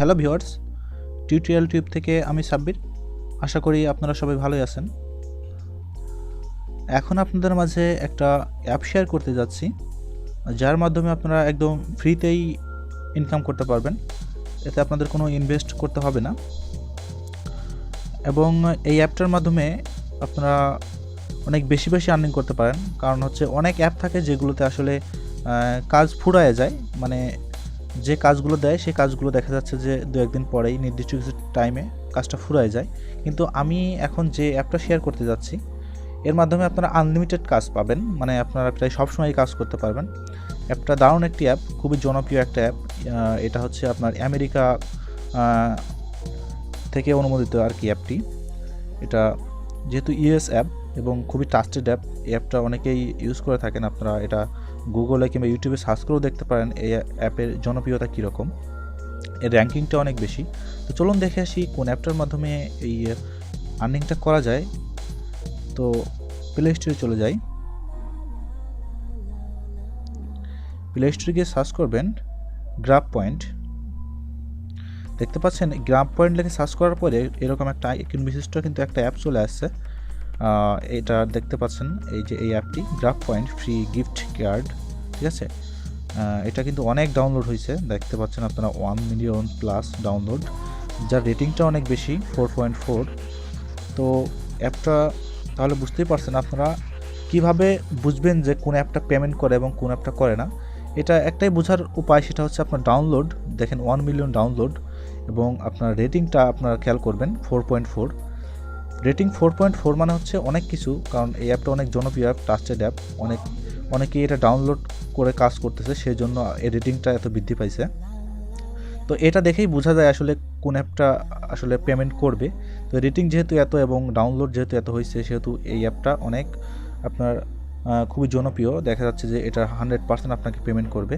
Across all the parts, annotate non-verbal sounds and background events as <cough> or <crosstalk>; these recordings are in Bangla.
হ্যালো ভিওয়ার্স টিউটোরিয়াল টিউব থেকে আমি সাব্বির। আশা করি আপনারা সবাই ভালোই আছেন। এখন আপনাদের মাঝে একটা অ্যাপ শেয়ার করতে যাচ্ছি, যার মাধ্যমে আপনারা একদম ফ্রিতেই ইনকাম করতে পারবেন। এতে আপনাদের কোনো ইনভেস্ট করতে হবে না। এবং এই অ্যাপটার মাধ্যমে আপনারা অনেক বেশি বেশি আর্নিং করতে পারেন। কারণ হচ্ছে অনেক অ্যাপ থাকে যেগুলোতে আসলে কাজ ফুরায় যায়। মানে যে কাজগুলো দেয়, সেই কাজগুলো দেখা যাচ্ছে যে দু একদিন পরেই নির্দিষ্ট কিছু টাইমে কাজটা ফুরায় যায়। কিন্তু আমি এখন যে অ্যাপটা শেয়ার করতে যাচ্ছি, এর মাধ্যমে আপনারা আনলিমিটেড কাজ পাবেন। মানে আপনারা প্রায় সবসময় কাজ করতে পারবেন। অ্যাপটা দারুণ একটি অ্যাপ খুবই জনপ্রিয় একটা অ্যাপ এটা হচ্ছে আপনার আমেরিকা থেকে অনুমোদিত আর কি অ্যাপটি এটা যেহেতু ইউএস অ্যাপ এবং খুবই ট্রাস্টেড অ্যাপ এই অ্যাপটা অনেকেই ইউজ করে থাকেন আপনারা। এটা গুগলে কিংবা ইউটিউবে সার্চ করেও দেখতে পারেন এই অ্যাপের জনপ্রিয়তা কীরকম। এর র্যাঙ্কিংটা অনেক বেশি। তো চলুন দেখে আসি কোন অ্যাপটার মাধ্যমে এই আর্নিংটা করা যায়। তো প্লে স্টোরে চলে যাই। প্লে স্টোরে গিয়ে সার্চ করবেন গ্রাফ পয়েন্ট দেখতে পাচ্ছেন গ্রাফ পয়েন্ট লিখে সার্চ করার পরে এরকম একটা বিশিষ্ট কিন্তু একটা অ্যাপ চলে আসছে। এটা দেখতে পাচ্ছেন, এই যে এই অ্যাপটি graph point free gift card ঠিক আছে? এটা কিন্তু অনেক ডাউনলোড হয়েছে, দেখতে পাচ্ছেন আপনারা ওয়ান মিলিয়ন প্লাস ডাউনলোড যার রেটিংটা অনেক বেশি ফোর পয়েন্ট ফোর তো অ্যাপটা, তাহলে বুঝতেই পারছেন আপনারা কীভাবে বুঝবেন যে কোন অ্যাপটা পেমেন্ট করে এবং কোন অ্যাপটা করে না। এটা একটাই বোঝার উপায়, সেটা হচ্ছে আপনার ডাউনলোড দেখেন ওয়ান মিলিয়ন ডাউনলোড এবং আপনার রেটিংটা আপনারা খেয়াল করবেন four point four rating four point four মানে হচ্ছে অনেক কিছু, কারণ এই অ্যাপটা অনেক জনপ্রিয় অ্যাপ ট্রাস্টেড অ্যাপ। অনেক, অনেকেই এটা ডাউনলোড করে কাজ করতেছে সেই জন্য এই রেটিংটা এত বৃদ্ধি পাইছে। তো এটা দেখেই বোঝা যায় আসলে কোন অ্যাপটা আসলে পেমেন্ট করবে। তো রেটিং যেহেতু এত এবং ডাউনলোড যেহেতু এত হয়েছে সেহেতু এই অ্যাপটা অনেক আপনার খুবই জনপ্রিয়। দেখা যাচ্ছে যে এটা হান্ড্রেড পার্সেন্ট আপনাকে পেমেন্ট করবে।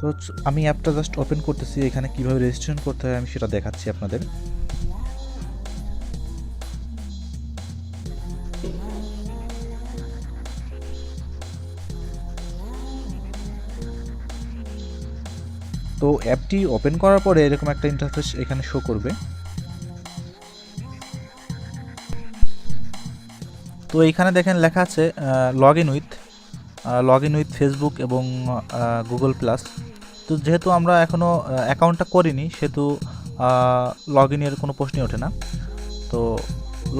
তো আমি অ্যাপটা জাস্ট ওপেন করতেছি, এখানে কীভাবে রেজিস্ট্রেশন করতে হয় আমি সেটা দেখাচ্ছি আপনাদের। তো অ্যাপটি ওপেন করার পরে এরকম একটা ইন্টারফেস এখানে শো করবে। তো এইখানে দেখেন লেখা আছে log in with log in with Facebook এবং গুগল প্লাস তো যেহেতু আমরা এখনও অ্যাকাউন্টটা করিনি, সেহেতু লগ ইনের কোনো প্রশ্নই ওঠে না। তো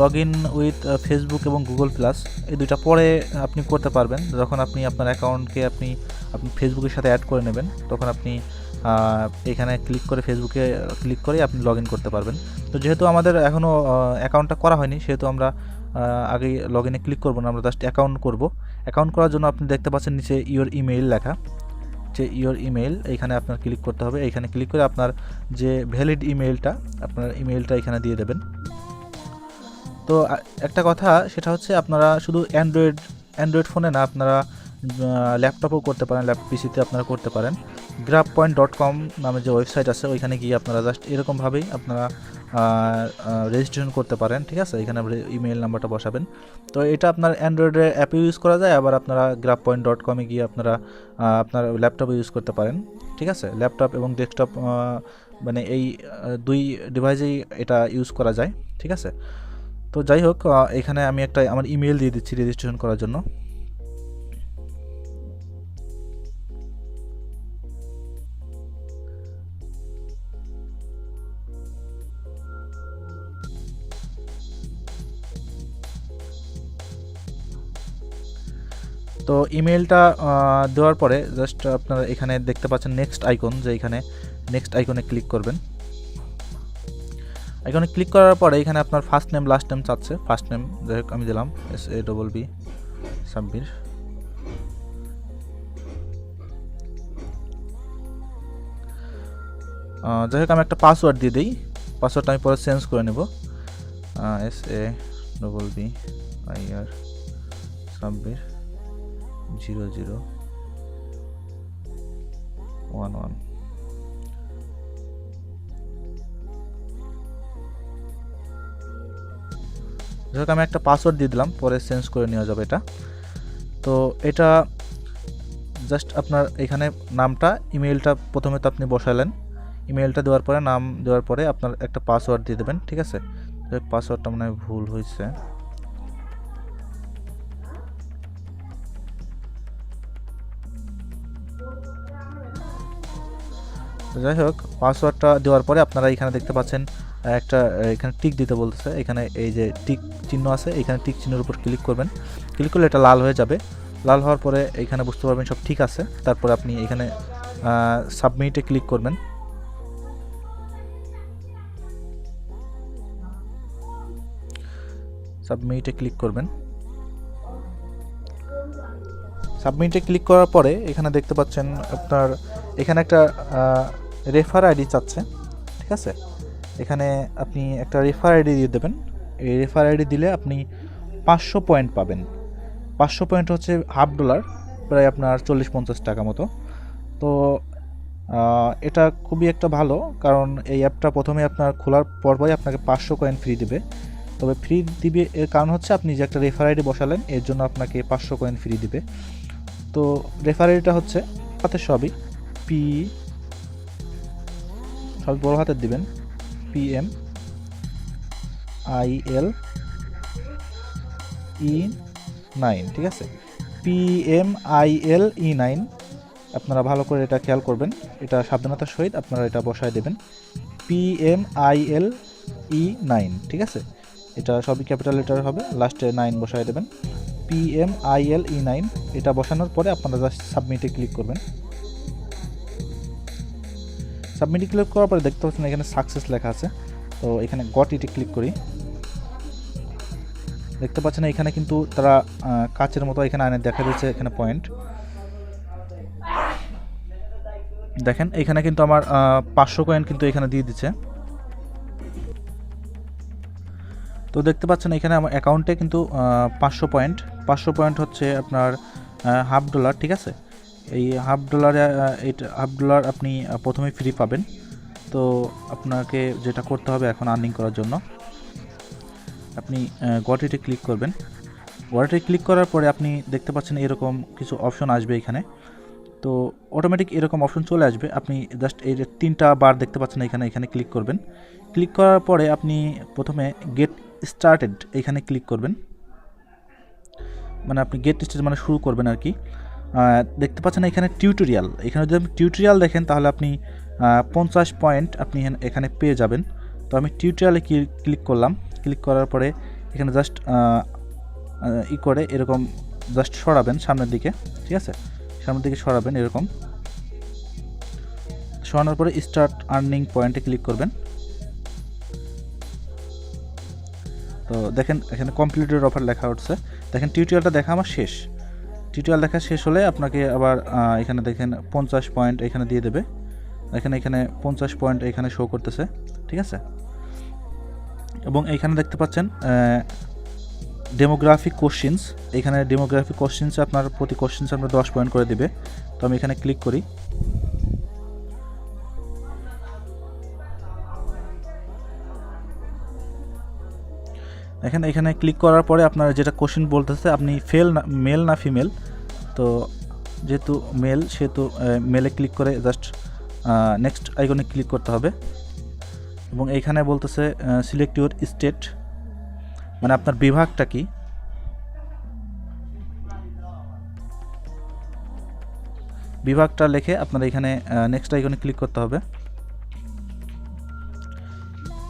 লগ ইন উইথ ফেসবুক এবং গুগল প্লাস এই দুইটা পরে আপনি করতে পারবেন। যখন আপনি আপনার অ্যাকাউন্টকে আপনি আপনি ফেসবুকের সাথে অ্যাড করে নেবেন, তখন আপনি এখানে ক্লিক করে ফেসবুকে ক্লিক করে আপনি লগ করতে পারবেন। তো যেহেতু আমাদের এখনও অ্যাকাউন্টটা করা হয়নি, সেহেতু আমরা আগে লগ ইনে ক্লিক করব না, আমরা জাস্ট অ্যাকাউন্ট করব। অ্যাকাউন্ট করার জন্য আপনি দেখতে পাচ্ছেন নিচে ইওর ইমেইল লেখা। যে ইওর ইমেইল এখানে আপনার ক্লিক করতে হবে। এখানে ক্লিক করে আপনার যে ভ্যালিড ইমেইলটা আপনার ইমেইলটা এখানে দিয়ে দেবেন। তো একটা কথা, সেটা হচ্ছে আপনারা শুধু অ্যান্ড্রয়েড অ্যান্ড্রয়েড ফোনে না, আপনারা ল্যাপটপও করতে পারেন ল্যাপ পিসিতে আপনারা করতে পারেন। গ্রাফ পয়েন্ট ডট কম নামে যে ওয়েবসাইট আছে, ওইখানে গিয়ে আপনারা জাস্ট এরকমভাবেই আপনারা রেজিস্ট্রেশন করতে পারেন, ঠিক আছে? এখানে ইমেল নাম্বারটা বসাবেন। তো এটা আপনার অ্যান্ড্রয়েডের অ্যাপে ইউজ করা যায়, আবার আপনারা গ্রাফ পয়েন্ট ডট কমে গিয়ে আপনারা আপনার ল্যাপটপে ইউজ করতে পারেন, ঠিক আছে? ল্যাপটপ এবং ডেস্কটপ মানে এই দুই ডিভাইসেই এটা ইউজ করা যায়, ঠিক আছে? তো যাই হোক এখানে আমি একটা, আমার ইমেল দিয়ে দিচ্ছি রেজিস্ট্রেশন করার জন্য। তো ইমেলটা দেওয়ার পরে জাস্ট আপনারা এখানে দেখতে পাচ্ছেন নেক্সট আইকন যে এখানে নেক্সট আইকনে ক্লিক করবেন। আইকনে ক্লিক করার পরে এখানে আপনার ফার্স্ট নেম লাস্ট নেম চাচ্ছে। ফার্স্ট নেম যাই হোক, আমি দিলাম S A double B Sabbir. যাই হোক, আমি একটা পাসওয়ার্ড দিয়ে দিই। পাসওয়ার্ডটা আমি পরে চেঞ্জ করে নেব। S A double B I R Sabbir. Zero zero one one. যাই আমি একটা পাসওয়ার্ড দিয়ে দিলাম, পরে চেঞ্জ করে নেওয়া যাবে এটা। তো এটা জাস্ট আপনার এখানে নামটা ইমেলটা প্রথমে তো আপনি বসালেন। ইমেলটা দেওয়ার পরে, নাম দেওয়ার পরে আপনার একটা পাসওয়ার্ড দিয়ে দেবেন, ঠিক আছে? পাসওয়ার্ডটা মনে হয় ভুল হয়েছে। যাই হোক পাসওয়ার্ডটা দেওয়ার পরে আপনারা এখানে দেখতে পাচ্ছেন, একটা, এখানে টিক দিতে বলতেছে। এখানে এই যে টিক চিহ্ন আছে, এখানে টিক চিহ্নের উপর ক্লিক করবেন। ক্লিক করলে এটা লাল হয়ে যাবে। লাল হওয়ার পরে এখানে বুঝতে পারবেন সব ঠিক আছে। তারপরে আপনি এখানে সাবমিটে ক্লিক করবেন। সাবমিটে ক্লিক করবেন। সাবমিটে ক্লিক করার পরে এখানে দেখতে পাচ্ছেন আপনার, এখানে একটা রেফার আইডি চাচ্ছে, ঠিক আছে? এখানে আপনি একটা রেফার আইডি দিয়ে দেবেন। এই রেফার আইডি দিলে আপনি পাঁচশো পয়েন্ট পাবেন। পাঁচশো পয়েন্ট হচ্ছে হাফ ডলার প্রায় আপনার চল্লিশ পঞ্চাশ টাকা মতো। তো এটা খুবই একটা ভালো, কারণ এই অ্যাপটা প্রথমে আপনার খোলার পরপরই আপনাকে পাঁচশো কয়েন ফ্রি দেবে। তবে ফ্রি দিবে, এর কারণ হচ্ছে আপনি যে একটা রেফার আইডি বসালেন, এর জন্য আপনাকে পাঁচশো কয়েন ফ্রি দিবে। তো রেফার আইডিটা হচ্ছে, হাতে সবই পি সব বড় হাতের দিবেন P M I L E nine ঠিক আছে? P M I L E nine আপনারা ভালো করে এটা খেয়াল করবেন, এটা সাবধানতার সহিত আপনারা এটা বসায় দেবেন P M I L E nine ঠিক আছে? এটা সবই ক্যাপিটাল লেটার হবে, লাস্টে নাইন বসায় দেবেন P M I L E nine এটা বসানোর পরে আপনারা জাস্ট সাবমিটে ক্লিক করবেন। সাবমিটে ক্লিক করার পরে দেখতে পাচ্ছেন এখানে সাকসেস লেখা আছে। তো এখানে গট ইটে ক্লিক করি। দেখতে পাচ্ছেন এখানে কিন্তু তারা কাচের মতো এখানে আনে দেখা দিচ্ছে এখানে পয়েন্ট দেখেন এখানে কিন্তু আমার পাঁচশো কয়েন কিন্তু এখানে দিয়ে দিচ্ছে। তো দেখতে পাচ্ছেন এখানে আমার অ্যাকাউন্টে কিন্তু পাঁচশো পয়েন্ট পাঁচশো পয়েন্ট হচ্ছে আপনার হাফ ডলার ঠিক আছে? এই হাফ ডলারে এটা হাফ ডলার আপনি প্রথমে ফ্রি পাবেন। তো আপনাকে যেটা করতে হবে এখন আর্নিং করার জন্য, আপনি গটিতে ক্লিক করবেন। গটিতে ক্লিক করার পরে আপনি দেখতে পাচ্ছেন এরকম কিছু অপশন আসবে এখানে। তো অটোমেটিক এরকম অপশন চলে আসবে। আপনি জাস্ট এই তিনটা বার দেখতে পাচ্ছেন এখানে এখানে ক্লিক করবেন। ক্লিক করার পরে আপনি প্রথমে গেট স্টার্টেড এখানে ক্লিক করবেন। মানে আপনি গেট স্টার্ট মানে শুরু করবেন আর কি। দেখতে পাচ্ছেন এখানে টিউটোরিয়াল এখানে যদি আপনি টিউটোরিয়াল দেখেন, তাহলে আপনি পঞ্চাশ পয়েন্ট আপনি এখানে- পেয়ে যাবেন। তো আমি টিউটোরিয়ালে ক্লিক করলাম। ক্লিক করার পরে এখানে জাস্ট ই করে এরকম জাস্ট সরাবেন সামনের দিকে, ঠিক আছে? সামনের দিকে সরাবেন এরকম। সরানোর পরে স্টার্ট আর্নিং পয়েন্টে ক্লিক করবেন। তো দেখেন, এখানে কমপ্লিটেড অফার লেখা উঠছে। দেখেন টিউটোরিয়ালটা দেখা আমার শেষ। টিউটোরিয়াল দেখা শেষ হলে আপনাকে আবার এখানে দেখেন পঞ্চাশ পয়েন্ট এখানে দিয়ে দেবে। এখানে এখানে পঞ্চাশ পয়েন্ট এখানে শো করতেছে, ঠিক আছে? এবং এইখানে দেখতে পাচ্ছেন ডেমোগ্রাফিক কোশ্চিনস এখানে ডেমোগ্রাফিক কোশ্চিনস আপনার, প্রতি কোশ্চিনস আপনার দশ পয়েন্ট করে দেবে। তো আমি এখানে ক্লিক করি। দেখেন এখানে ক্লিক করার পরে আপনার যেটা কোশ্চেন বলতেছে, আপনি ফেল না মেল না ফিমেল তো যেহেতু মেল সেহেতু মেলে ক্লিক করে জাস্ট নেক্সট আইকনে ক্লিক করতে হবে। এবং এইখানে বলতেছে সিলেক্ট ইউর স্টেট মানে আপনার বিভাগটা কি? বিভাগটা লিখে আপনার এখানে নেক্সট আইকনে ক্লিক করতে হবে।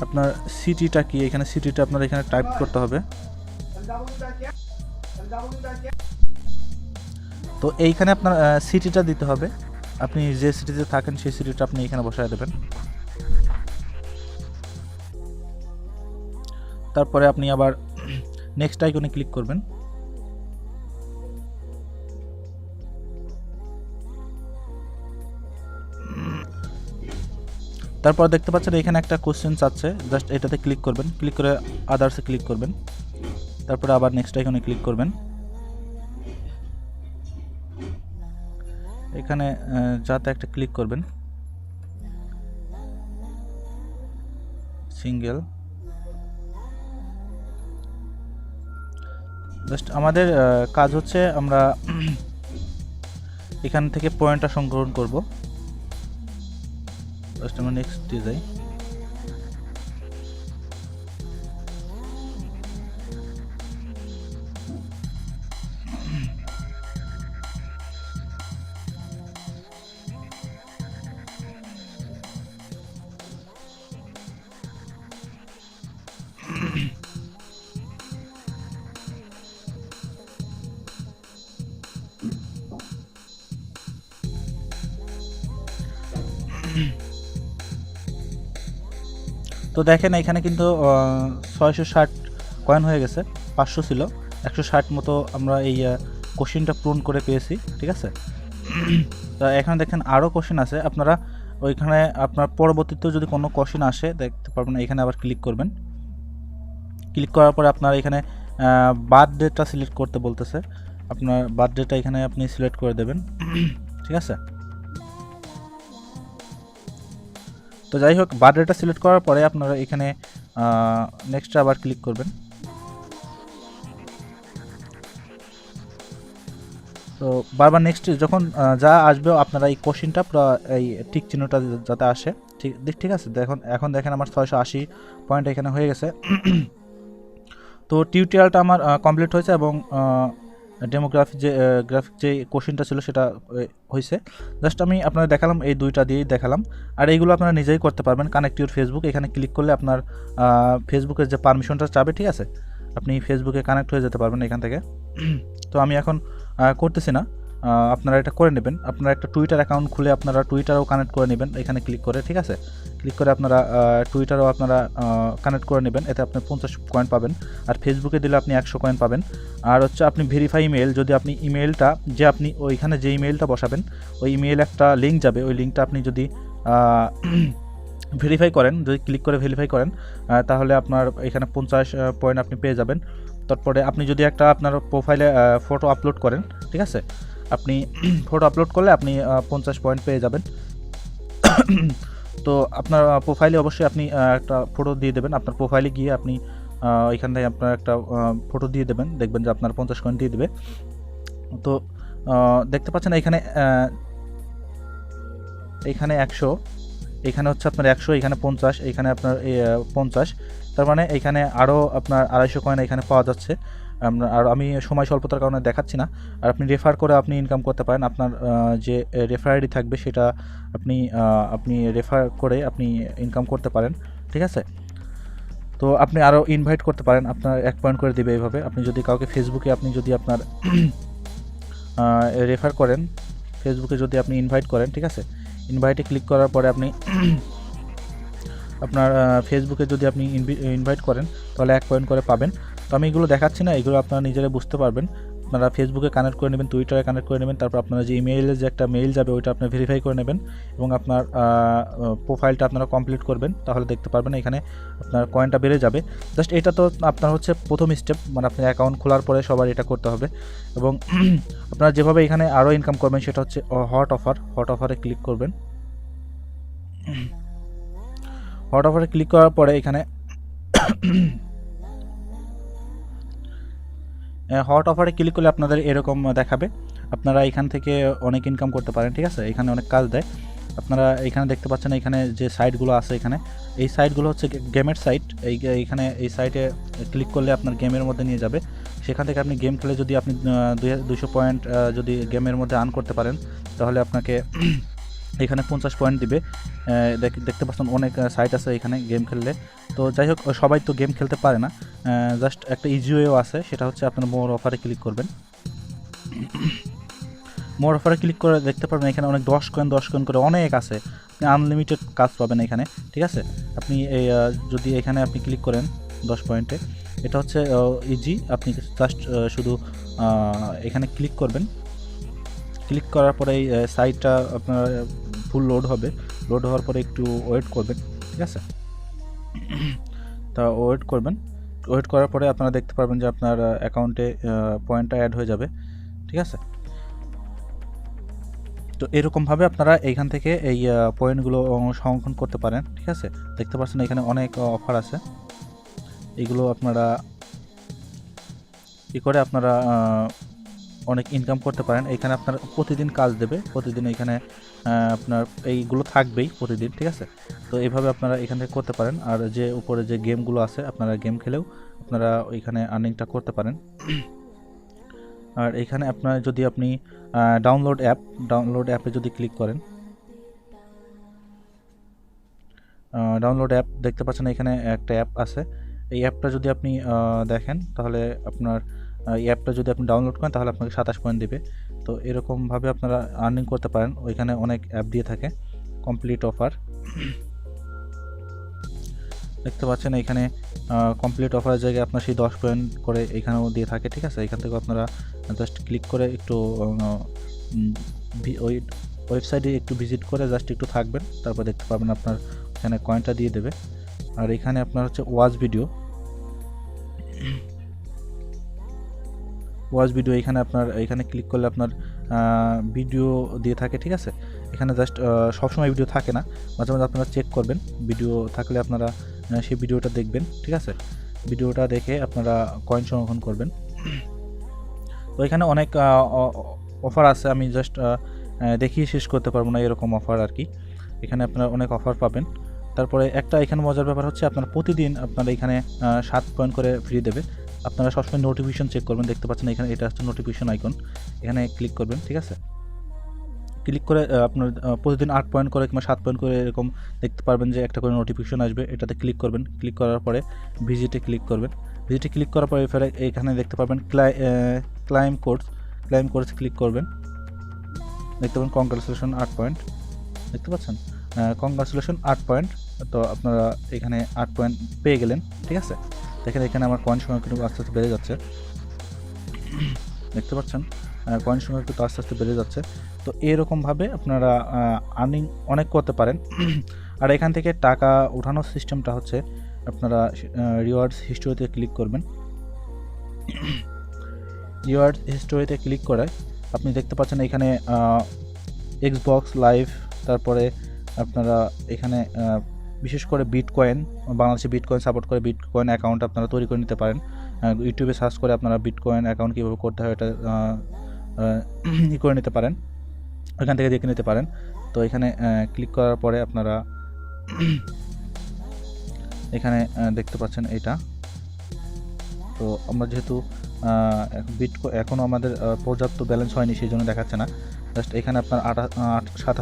আপনার সিটিটা কি? এখানে সিটিটা আপনার এখানে টাইপ করতে হবে। তো এইখানে আপনার সিটিটা দিতে হবে। আপনি যে সিটিতে থাকেন, সেই সিটিটা আপনি এখানে বসায় দেবেন। তারপরে আপনি আবার নেক্সট আইকনে ক্লিক করবেন। তারপর দেখতে পাচ্ছেন এখানে একটা কোশ্চেন আছে জাস্ট এটাতে ক্লিক করবেন। ক্লিক করে আদার্সে ক্লিক করবেন। তারপরে আবার নেক্সট আইকনে ক্লিক করবেন। এখানে যাতে একটা ক্লিক করবেন। সিঙ্গেল জাস্ট আমাদের কাজ হচ্ছে আমরা <clears throat> এখান থেকে পয়েন্টটা সংগ্রহণ করব। জাস্ট আমরা নেক্সট দিয়ে যাই দেখেন এখানে কিন্তু ছয়শো ষাট কয়েন হয়ে গেছে, পাঁচশো ছিল। একশো ষাট মতো আমরা এই কোশ্চিনটা পূরণ করে পেয়েছি, ঠিক আছে? তো এখানে দেখেন আরও কোশ্চেন আছে। আপনারা ওইখানে আপনার পরবর্তীতেও যদি কোনো কোশ্চেন আসে, দেখতে পারবেন, এখানে আবার ক্লিক করবেন। ক্লিক করার পরে আপনার এখানে বার্থ বার্থডেটা সিলেক্ট করতে বলতেছে। আপনার বার্থডেটা এখানে আপনি সিলেক্ট করে দেবেন, ঠিক আছে? তো যাই হোক বার্থডেটা সিলেক্ট করার পরে আপনারা এখানে নেক্সট আবার ক্লিক করবেন। তো বারবার নেক্সট যখন যা আসবে আপনারা এই কোশ্চিনটা পুরো এই টিক চিহ্নটা যাতে আসে। ঠিক ঠিক আছে? দেখুন, এখন দেখেন আমার ছয়শো আশি পয়েন্ট এখানে হয়ে গেছে। <clears throat> তো টিউটোরিয়ালটা আমার কমপ্লিট হয়েছে এবং ডেমোগ্রাফি যে গ্রাফিক যে কোশ্চেনটা ছিল সেটা হয়েছে জাস্ট আমি আপনার দেখালাম, এই দুইটা দিয়েই দেখালাম। আর এইগুলো আপনারা নিজেই করতে পারবেন। কানেক্ট ইউর ফেসবুক এখানে ক্লিক করলে আপনার ফেসবুকের যে পারমিশনটা চাবে, ঠিক আছে? আপনি ফেসবুকে কানেক্ট হয়ে যেতে পারবেন এখান থেকে। <clears throat> তো আমি এখন করতেছি না। আপনারা এটা করে নেবেন। আপনারা একটা টুইটার অ্যাকাউন্ট খুলে আপনারা টুইটারও কানেক্ট করে নেবেন, এখানে ক্লিক করে, ঠিক আছে? ক্লিক করে আপনারা টুইটারও আপনারা কানেক্ট করে নেবেন, এতে আপনি পঞ্চাশ কয়েন পাবেন। আর ফেসবুকে দিলে আপনি একশো কয়েন পাবেন। আর হচ্ছে আপনি ভেরিফাই ইমেল যদি আপনি ইমেলটা যে আপনি ওইখানে যে ইমেলটা বসাবেন, ওই ইমেল একটা লিঙ্ক যাবে। ওই লিঙ্কটা আপনি যদি ভেরিফাই <clears throat> করেন, যদি ক্লিক করে ভেরিফাই করেন তাহলে আপনার এখানে পঞ্চাশ পয়েন্ট আপনি পেয়ে যাবেন। তারপরে আপনি যদি একটা আপনার প্রোফাইলে ফটো আপলোড করেন, ঠিক আছে? আপনি <clears throat> ফটো আপলোড করলে আপনি পঞ্চাশ পয়েন্ট পেয়ে যাবেন। <clears throat> তো আপনার প্রোফাইলে অবশ্যই আপনি একটা ফটো দিয়ে দেবেন। আপনার প্রোফাইলে গিয়ে আপনি এখান থেকে আপনার একটা ফটো দিয়ে দেবেন। দেখবেন যে আপনার পঞ্চাশ পয়েন্ট দিয়ে দেবে। তো দেখতে পাচ্ছেন এখানে এখানে একশো, এখানে হচ্ছে আপনার একশো, এখানে পঞ্চাশ, এখানে আপনার পঞ্চাশ। তার মানে এখানে আরও আপনার আড়াইশো কয়েন এখানে পাওয়া যাচ্ছে। আর আমি সময় স্বল্পতার কারণে দেখাচ্ছি না। আর আপনি রেফার করে আপনি ইনকাম করতে পারেন। আপনার যে রেফার আইডি থাকবে সেটা আপনি আপনি রেফার করে আপনি ইনকাম করতে পারেন। ঠিক আছে? তো আপনি আরও ইনভাইট করতে পারেন। আপনার এক পয়েন্ট করে দিবে এইভাবে আপনি যদি কাউকে ফেসবুকে আপনি যদি আপনার <clears throat> রেফার করেন ফেসবুকে যদি আপনি ইনভাইট করেন, ঠিক আছে? ইনভাইটে ক্লিক করার পরে আপনি, <clears throat> আপনার ফেসবুকে যদি আপনি ইনভাইট করেন, তাহলে এক পয়েন্ট করে পাবেন। তো আমি এগুলো দেখাচ্ছি না, এগুলো আপনারা নিজেরা বুঝতে পারবেন। আপনারা ফেসবুকে কানেক্ট করে নেবেন টুইটারে কানেক্ট করে নেবেন, তারপর আপনারা যে ইমেইলে যে একটা মেইল যাবে, ওইটা আপনি ভেরিফাই করে নেবেন এবং আপনার প্রোফাইলটা আপনারা কমপ্লিট করবেন, তাহলে দেখতে পারবেন এখানে আপনার কয়েনটা বেড়ে যাবে। জাস্ট এটা তো আপনার হচ্ছে প্রথম স্টেপ মানে আপনার অ্যাকাউন্ট খোলার পরে সবার এটা করতে হবে। এবং <clears throat> আপনারা যেভাবে এখানে আরও ইনকাম করবেন, সেটা হচ্ছে হট অফার হট অফারে ক্লিক করবেন। হট অফারে ক্লিক করার পরে এখানে <clears throat> হট অফারে ক্লিক করলে আপনাদের এরকম দেখাবে। আপনারা এখান থেকে অনেক ইনকাম করতে পারেন, ঠিক আছে? এখানে অনেক কাজ দেয়। আপনারা এখানে দেখতে পাচ্ছেন এখানে যে সাইটগুলো আছে এখানে, এই সাইটগুলো হচ্ছে গেমের সাইট এই এইখানে এই সাইটে ক্লিক করলে আপনার গেমের মধ্যে নিয়ে যাবে। সেখান থেকে আপনি গেম খেলে যদি আপনি দুইশো পয়েন্ট যদি গেমের মধ্যে আর্ন করতে পারেন, তাহলে আপনাকে এখানে পঞ্চাশ পয়েন্ট দিবে। দেখ- দেখতে পাচ্ছেন অনেক সাইট আছে এখানে গেম খেললে। তো যাই হোক সবাই তো গেম খেলতে পারে না। জাস্ট একটা ইজি ওয়েও আছে, সেটা হচ্ছে আপনার মোর অফারে ক্লিক করবেন। মোর অফারে ক্লিক করে দেখতে পারবেন এখানে অনেক দশ কয়েন দশ কয়েন করে অনেক আছে। আপনি আনলিমিটেড কাজ পাবেন এখানে, ঠিক আছে? আপনি এই যদি এখানে আপনি ক্লিক করেন দশ পয়েন্টে এটা হচ্ছে ইজি আপনি জাস্ট শুধু এখানে ক্লিক করবেন। ক্লিক করার পরে এই সাইটটা আপনার ফুল লোড হবে। লোড হওয়ার পরে একটু ওয়েট করবেন, ঠিক আছে? তা ওয়েট করবেন। ওয়েট করার পরে আপনারা দেখতে পারবেন যে আপনার অ্যাকাউন্টে পয়েন্টটা অ্যাড হয়ে যাবে, ঠিক আছে? তো এরকমভাবে আপনারা এইখান থেকে এই পয়েন্টগুলো সংরক্ষণ করতে পারেন, ঠিক আছে? দেখতে পাচ্ছেন এখানে অনেক অফার আছে। এগুলো আপনারা, ই করে আপনারা অনেক ইনকাম করতে পারেন। এখানে আপনার প্রতিদিন কাজ দেবে, প্রতিদিন এখানে আপনার এইগুলো থাকবেই প্রতিদিন, ঠিক আছে? তো এইভাবে আপনারা এখান থেকে করতে পারেন। আর যে উপরে যে গেমগুলো আছে, আপনারা গেম খেলেও আপনারা ওইখানে আর্নিংটা করতে পারেন। আর এখানে আপনার যদি আপনি ডাউনলোড অ্যাপ ডাউনলোড অ্যাপে যদি ক্লিক করেন ডাউনলোড অ্যাপ দেখতে পাচ্ছেন এখানে একটা অ্যাপ আছে। এই অ্যাপটা যদি আপনি দেখেন, তাহলে আপনার এই অ্যাপটা যদি আপনি ডাউনলোড করেন, তাহলে আপনাকে সাতাশ পয়েন্ট দেবে। তো এরকমভাবে আপনারা আর্নিং করতে পারেন। ওইখানে অনেক অ্যাপ দিয়ে থাকে। কমপ্লিট অফার দেখতে পাচ্ছেন এখানে কমপ্লিট অফারের জায়গায় আপনার সেই দশ পয়েন্ট করে এখানেও দিয়ে থাকে, ঠিক আছে? এখান থেকে আপনারা জাস্ট ক্লিক করে একটু ওই ওয়েবসাইটে একটু ভিজিট করে জাস্ট একটু থাকবেন। তারপর দেখতে পাবেন আপনার এখানে কয়েনটা দিয়ে দেবে। আর এখানে আপনার হচ্ছে ওয়াচ ভিডিও ওয়াচ ভিডিও এখানে আপনার, এখানে ক্লিক করলে আপনার ভিডিও দিয়ে থাকে, ঠিক আছে? এখানে জাস্ট সবসময় ভিডিও থাকে না। মাঝে মাঝে আপনারা চেক করবেন। ভিডিও থাকলে আপনারা সেই ভিডিওটা দেখবেন, ঠিক আছে? ভিডিওটা দেখে আপনারা কয়েন সংরক্ষণ করবেন। তো এখানে অনেক অফার আছে। আমি জাস্ট দেখিয়ে শেষ করতে পারব না এরকম অফার আর কি। এখানে আপনারা অনেক অফার পাবেন। তারপরে একটা এখানে মজার ব্যাপার হচ্ছে, আপনার প্রতিদিন আপনারা এখানে সাত পয়েন্ট করে ফ্রি দেবে। আপনারা সবসময় নোটিফিকেশন চেক করবেন। দেখতে পাচ্ছেন এখানে এটা হচ্ছে নোটিফিকেশন আইকন এখানে ক্লিক করবেন, ঠিক আছে? ক্লিক করে আপনার প্রতিদিন আট পয়েন্ট করে কিংবা সাত পয়েন্ট করে এরকম দেখতে পারবেন যে একটা করে নোটিফিকেশন আসবে। এটাতে ক্লিক করবেন। ক্লিক করার পরে ভিজিটে ক্লিক করবেন। ভিজিটে ক্লিক করার পরে ফেরে এখানে দেখতে পাবেন ক্লাই claim course claim course click করবেন। দেখতে পাবেন কংগ্রাচুলেশন আট পয়েন্ট দেখতে পাচ্ছেন? কংগ্রাচুলেশন আট পয়েন্ট তো আপনারা এখানে আট পয়েন্ট পেয়ে গেলেন, ঠিক আছে? দেখেন এখানে আমার কয়েন সংখ্যা কিন্তু আস্তে আস্তে বেড়ে যাচ্ছে। দেখতে পাচ্ছেন? কয়েন সংখ্যা কিন্তু আস্তে আস্তে বেড়ে যাচ্ছে। তো এরকমভাবে আপনারা আর্নিং অনেক করতে পারেন। আর এখান থেকে টাকা ওঠানোর সিস্টেমটা হচ্ছে আপনারা রিওয়ার্ডস হিস্টোরিতে ক্লিক করবেন। রিওয়ার্ডস হিস্টোরিতে ক্লিক করে আপনি দেখতে পাচ্ছেন এখানে এক্সবক্স লাইভ তারপরে আপনারা এখানে বিশেষ করে বিটকয়েন বাংলাদেশে বিটকয়েন সাপোর্ট করে বিটকয়েন অ্যাকাউন্ট আপনারা তৈরি করে নিতে পারেন। ইউটিউবে সার্চ করে আপনারা বিটকয়েন অ্যাকাউন্ট কীভাবে করতে হয় এটা ই করে নিতে পারেন। ওইখান থেকে দেখে নিতে পারেন। তো এখানে ক্লিক করার পরে আপনারা এখানে দেখতে পাচ্ছেন এটা। তো আমরা যেহেতু বিট এখনও আমাদের পর্যাপ্ত ব্যালেন্স হয়নি, সেই জন্য দেখাচ্ছে না। জাস্ট এখানে আপনার আট সাত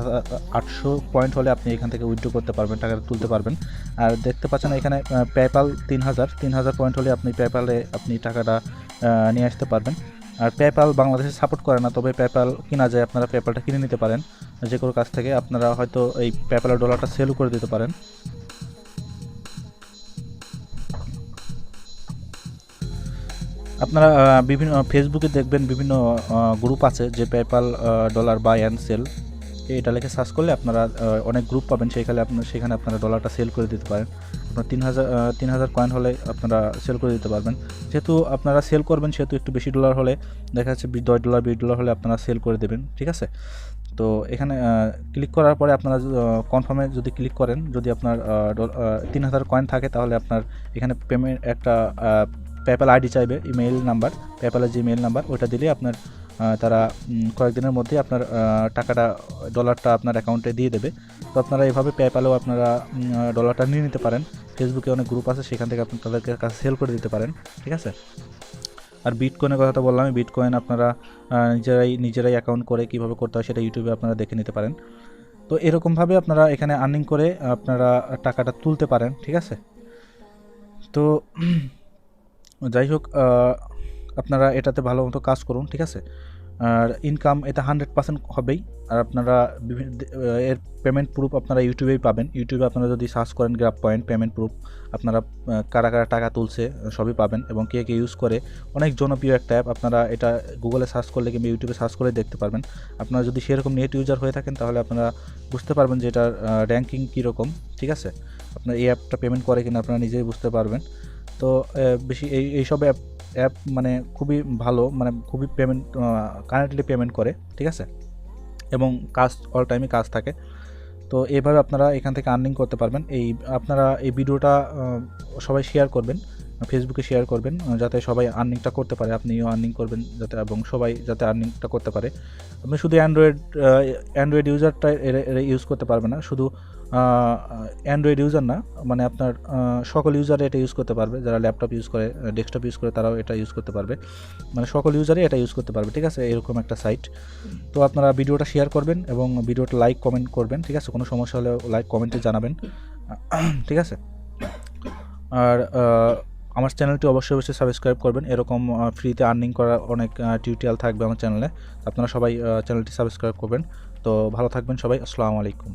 আটশো পয়েন্ট হলে আপনি এখান থেকে উইথড্র করতে পারবেন টাকাটা তুলতে পারবেন। আর দেখতে পাচ্ছেন এখানে পেপ্যাল তিন হাজার তিন হাজার পয়েন্ট হলে আপনি পেপ্যালে আপনি টাকাটা নিয়ে আসতে পারবেন। আর পেপ্যাল বাংলাদেশে সাপোর্ট করে না, তবে পেপ্যাল কিনা যায় আপনারা পেপ্যালটা কিনে নিতে পারেন। যে কোনো কাছ থেকে আপনারা হয়তো এই পেপ্যালের ডলারটা সেলও করে দিতে পারেন। আপনারা বিভিন্ন ফেসবুকে দেখবেন বিভিন্ন গ্রুপ আছে যে PayPal dollar buy and sell এটা লেখে সার্চ করলে আপনারা অনেক গ্রুপ পাবেন সেখানে আপনার, সেখানে আপনারা ডলারটা সেল করে দিতে পারেন। আপনার তিন হাজার তিন হাজার কয়েন হলে আপনারা সেল করে দিতে পারবেন। যেহেতু আপনারা সেল করবেন, সেহেতু একটু বেশি ডলার হলে দেখা যাচ্ছে দশ ডলার বিশ ডলার হলে আপনারা সেল করে দেবেন, ঠিক আছে? তো এখানে ক্লিক করার পরে আপনারা কনফার্মে যদি ক্লিক করেন, যদি আপনার তিন হাজার কয়েন থাকে, তাহলে আপনার এখানে পেমেন্ট একটা পেপ্যাল আইডি চাইবে ইমেইল নাম্বার পেপ্যালের যে ইমেইল নাম্বার ওটা দিলে আপনার তারা কয়েকদিনের মধ্যে আপনার টাকাটা ডলারটা আপনার অ্যাকাউন্টে দিয়ে দেবে। তো আপনারা এভাবে পেপ্যালেও আপনারা ডলারটা নিয়ে নিতে পারেন। ফেসবুকে অনেক গ্রুপ আছে, সেখান থেকে আপনি তাদেরকে কাছে সেল করে দিতে পারেন, ঠিক আছে? আর বিটকয়েনের কথা তো বললাম বিটকয়েন আপনারা নিজেরাই নিজেরাই অ্যাকাউন্ট করে কীভাবে করতে হয় সেটা ইউটিউবে আপনারা দেখে নিতে পারেন। তো এরকমভাবে আপনারা এখানে আর্নিং করে আপনারা টাকাটা তুলতে পারেন, ঠিক আছে? তো যাই হোক আপনারা এটাতে ভালো মতো কাজ করুন, ঠিক আছে? আর ইনকাম এটা হান্ড্রেড পার্সেন্ট হবেই। আর আপনারা বিভিন্ন এর পেমেন্ট প্রুফ আপনারা ইউটিউবেই পাবেন। ইউটিউবে আপনারা যদি সার্চ করেন গ্রাফ পয়েন্ট পেমেন্ট প্রুফ আপনারা কারা কারা টাকা তুলছে সবই পাবেন এবং কে কে ইউজ করে, অনেক জনপ্রিয় একটা অ্যাপ আপনারা এটা গুগলে সার্চ করলে কিংবা ইউটিউবে সার্চ করে দেখতে পারবেন। আপনারা যদি সেরকম নেট ইউজার হয়ে থাকেন, তাহলে আপনারা বুঝতে পারবেন যে এটার র্যাঙ্কিং কীরকম, ঠিক আছে? আপনার এই অ্যাপটা পেমেন্ট করে কিনা আপনারা নিজেই বুঝতে পারবেন। তো বেশি এই, এইসব অ্যাপ অ্যাপ মানে খুবই ভালো মানে খুবই পেমেন্ট কারেন্টলি পেমেন্ট করে, ঠিক আছে? এবং কাজ, অল টাইমে কাজ থাকে। তো এভাবে আপনারা এখান থেকে আর্নিং করতে পারবেন। এই, আপনারা এই ভিডিওটা সবাই শেয়ার করবেন। ফেসবুকে শেয়ার করবেন যাতে সবাই আর্নিংটা করতে পারে, আপনিও আর্নিং করবেন যাতে, এবং সবাই যাতে আর্নিংটা করতে পারে। আপনি শুধু অ্যান্ড্রয়েড অ্যান্ড্রয়েড ইউজারটা ইউজ করতে পারবে না, শুধু অ্যান্ড্রয়েড ইউজার না মানে আপনার সকল ইউজারে এটা ইউজ করতে পারবে, যারা ল্যাপটপ ইউজ করে ডেস্কটপ ইউজ করে, তারাও এটা ইউজ করতে পারবে। মানে সকল ইউজারে এটা ইউজ করতে পারবে, ঠিক আছে? এরকম একটা সাইট তো আপনারা ভিডিওটা শেয়ার করবেন এবং ভিডিওটা লাইক কমেন্ট করবেন, ঠিক আছে? কোনো সমস্যা হলে লাইক কমেন্টে জানাবেন। ঠিক আছে? আর আমার চ্যানেলটি অবশ্যই অবশ্যই সাবস্ক্রাইব করবেন। এরকম ফ্রিতে আর্নিং করার অনেক টিউটোরিয়াল থাকবে আমার চ্যানেলে। আপনারা সবাই চ্যানেলটি সাবস্ক্রাইব করবেন। তো ভালো থাকবেন সবাই। আসসালামু আলাইকুম।